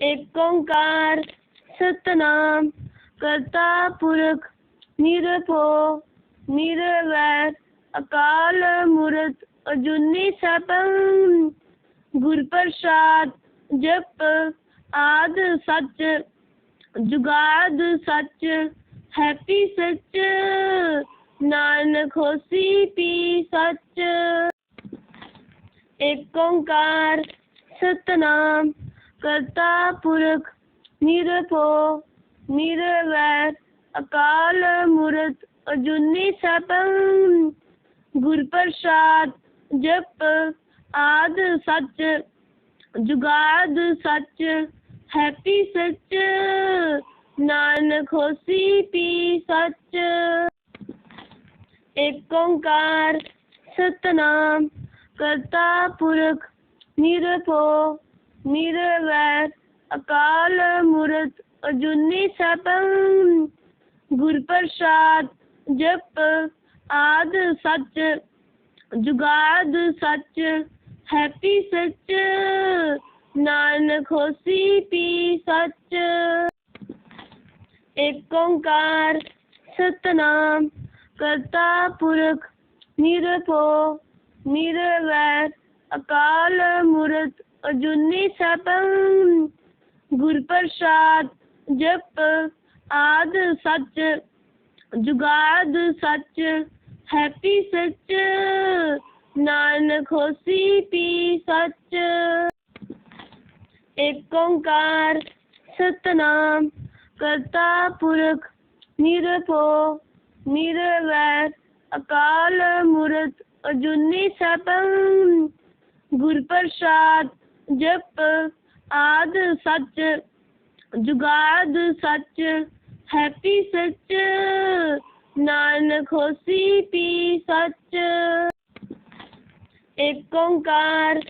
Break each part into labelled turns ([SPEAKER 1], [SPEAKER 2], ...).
[SPEAKER 1] एक ओंकार सतनाम करता पुरख, निरभो, निरवैर, अकाल मूर्त, अजूनी सपन गुर प्रसाद जप, आद सच, जुगाद सच, हैप्पी सच, नानक होसी पी सच। एक ओंकार सतनाम करता पुरख निरपो, निरवैर, अकाल मूर्त अजूनी सपन गुर प्रसाद जप, आद सच, जुगाद सच, हैप्पी सच, नानक होसी पी सच। एक ओंकार सतनाम करता पुरख निरभो निरवैर अकाल मूर्त अजूनी सपन गुर प्रसाद जप, आद सच, जुगाद सच, हैप्पी सच, नानक होसी पी सच। एक ओंकार, सतनाम, करता पुरख निरभो निरवैर अकाल मूर्त अजूनी सपन गुर प्रसाद जप, आद सच, जुगाद सच, हैप्पी सच, नानक होसी पी सच। एक ओंकार, सतनाम, करता पुरख, निरपो, निरवैर, अकाल मूर्त अजूनी सपन गुर प्रसाद जप, आद सच, जुगाद सच, हैप्पी सच, नानक होसी पी सच। एक ओंकार,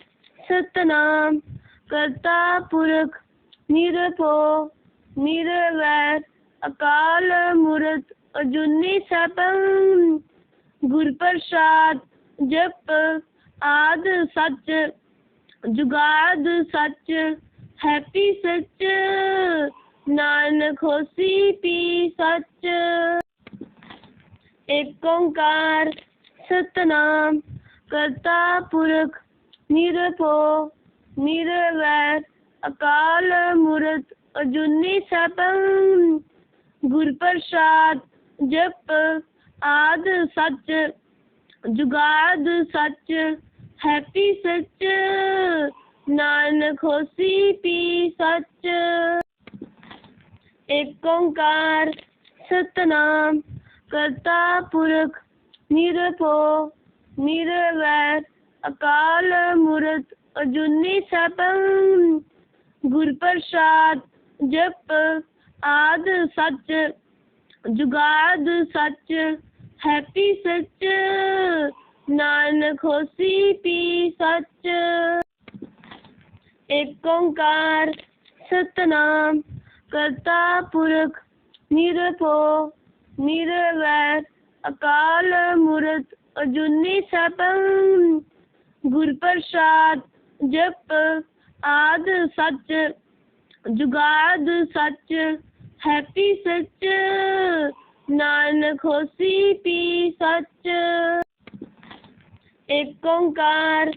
[SPEAKER 1] सतनाम, करता पुरख निरभो निरवैर, अकाल मूर्त अजूनी सपन। गुर प्रसाद जप, आद सच जुगाद सच, हैप्पी सच, नानक होसी पी सच। एक ओंकार सतनाम, करता पुरख निरभो निरवैर, अकाल मूर्त अजूनी सपन। गुर प्रसाद जप, आद सच, जुगाद सच हैप्पी सच, नानक होसी पी सच। एक ओंकार, सतनाम, करता पुरख निरभो निरवैर, अकाल मूर्त अजूनी सपन। गुर प्रसाद जप, आद सच, जुगाद सच। हैप्पी सच। नानक होसी पी सच। एक ओंकार सतनाम, करता पुरख निरपो, निरवैर, अकाल मूर्त अजूनी सपन। गुर प्रसाद जप, आद सच। जुगाद सच, हैप्पी सच। नानक होसी पी सच। एक ओंकार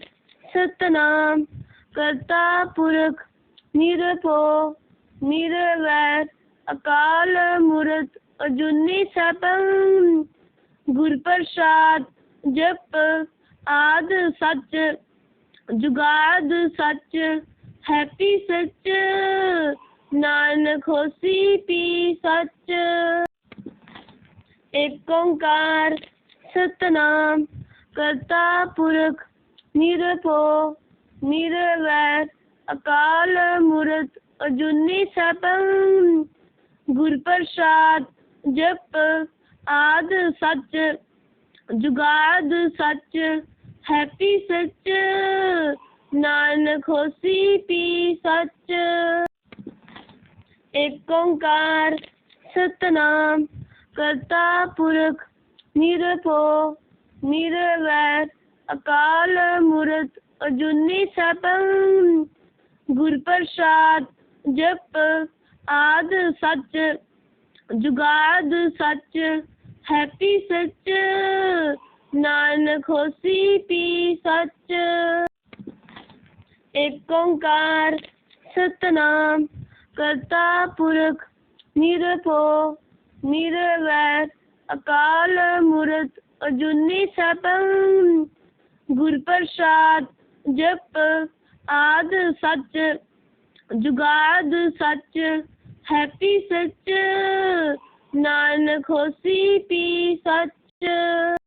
[SPEAKER 1] सतनाम करता पुरख, निरपो, निरवैर, अकाल मूर्त, अजूनी सपन गुर प्रसाद जप, आद सच, जुगाद सच, हैप्पी सच, नानक होसी पी सच। एक ओंकार सतनाम करता पुरख निरपो, निरवैर, अकाल मूर्त अजूनी सपन गुर प्रसाद जप, आद सच, जुगाद सच, हैप्पी सच, नानक होसी पी सच। एक ओंकार सतनाम करता पुरख निरभो निरवैर अकाल मूर्त अजूनी सपन गुर प्रसाद जप, आद सच, जुगाद सच, हैप्पी सच, नानक होसी पी सच। एक ओंकार, सतनाम, करता पुरख, निरपो निरवैर अकाल मूर्त अजूनी सपं गुरप्रसाद जप आद सच जुगाद सच हैप्पी सच नानक होसी पी सच।